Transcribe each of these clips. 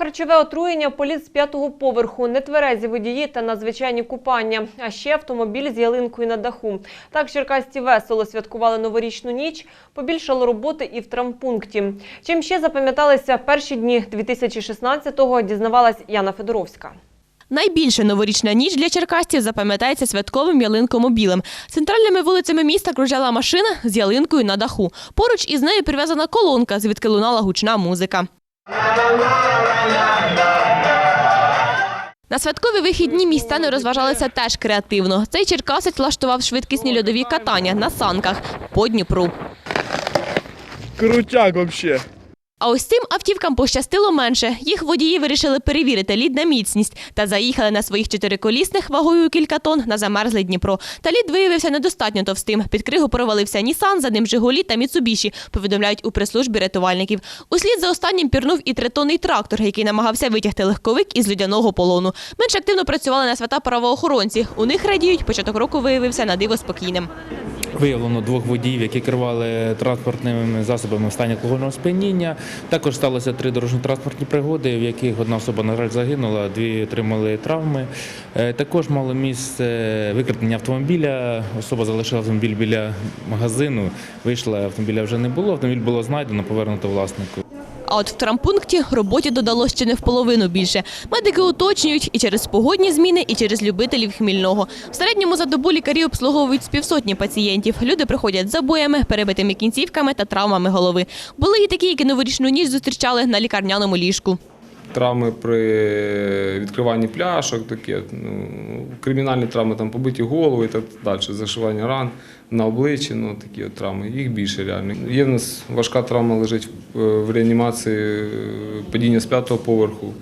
Харчове отруєння, політ з п'ятого поверху, нетверезі водії та надзвичайні купання, а ще автомобіль з ялинкою на даху. Так черкасці весело святкували новорічну ніч, побільшало роботи і в травмпункті. Чим ще запам'яталися перші дні 2016-го, дізнавалась Яна Федоровська. Найбільше новорічна ніч для черкасців запам'ятається святковим ялинкомобілем. Центральними вулицями міста кружляла машина з ялинкою на даху. Поруч із нею прив'язана колонка, звідки лунала гучна музика. На святкові вихідні містяни розважалися теж креативно. Цей черкасець влаштував швидкісні льодові катання на санках по Дніпру. Крутяк вообще. А ось цим автівкам пощастило менше. Їх водії вирішили перевірити лід на міцність та заїхали на своїх чотириколісних вагою кілька тонн на замерзлий Дніпро. Та лід виявився недостатньо товстим. Під кригу провалився Нісан, за ним Жигулі та Міцубіші, повідомляють у прес-службі рятувальників. Услід за останнім пірнув і тритонний трактор, який намагався витягти легковик із людяного полону. Менш активно працювали на свята правоохоронці. У них радіють, початок року виявився на диво спокійним. Виявлено двох водіїв, які керували транспортними засобами в стані алкогольного сп'яніння. Також сталося три дорожньо-транспортні пригоди, в яких одна особа, на жаль, загинула, дві отримали травми. Е, Також мало місце викрадення автомобіля. Особа залишила автомобіль біля магазину, вийшла, автомобіля вже не було. Автомобіль було знайдено, повернуто власнику. А от в травмпункті роботі додалось ще не в половину більше. Медики уточнюють і через погодні зміни, і через любителів хмільного. В середньому за добу лікарі обслуговують з півсотні пацієнтів. Люди приходять з забоями, перебитими кінцівками та травмами голови. Були і такі, які новорічну ніч зустрічали на лікарняному ліжку. Травми при відкриванні пляшок, таке, ну, кримінальні травми, там побиті голови і так далі, зашивання ран на обличчі, ну такі от травми, їх більше реально. Є в нас важка травма лежить в, в реанімації е, падіння з п'ятого поверху,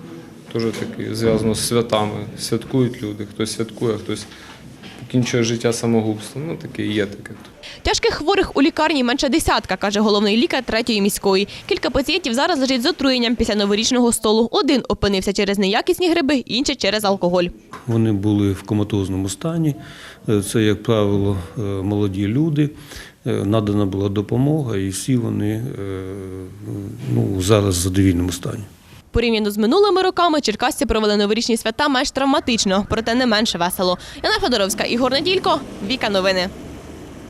теж таке зв'язано з святами. Святкують люди, хтось святкує, хтось покінчує життя самогубством. Ну таке є таке. Тяжких хворих у лікарні менше десятка, каже головний лікар третьої міської. Кілька пацієнтів зараз лежить з отруєнням після новорічного столу. Один опинився через неякісні гриби, інший через алкоголь. Вони були в коматозному стані. Е, Це, як правило, е, молоді люди. Е, Надана була допомога, і всі вони ну, зараз в задовільному стані. Порівняно з минулими роками черкасці провели новорічні свята менш травматично, проте не менше весело. Яна Федоровська, Ігор Неділько, Віка Новини.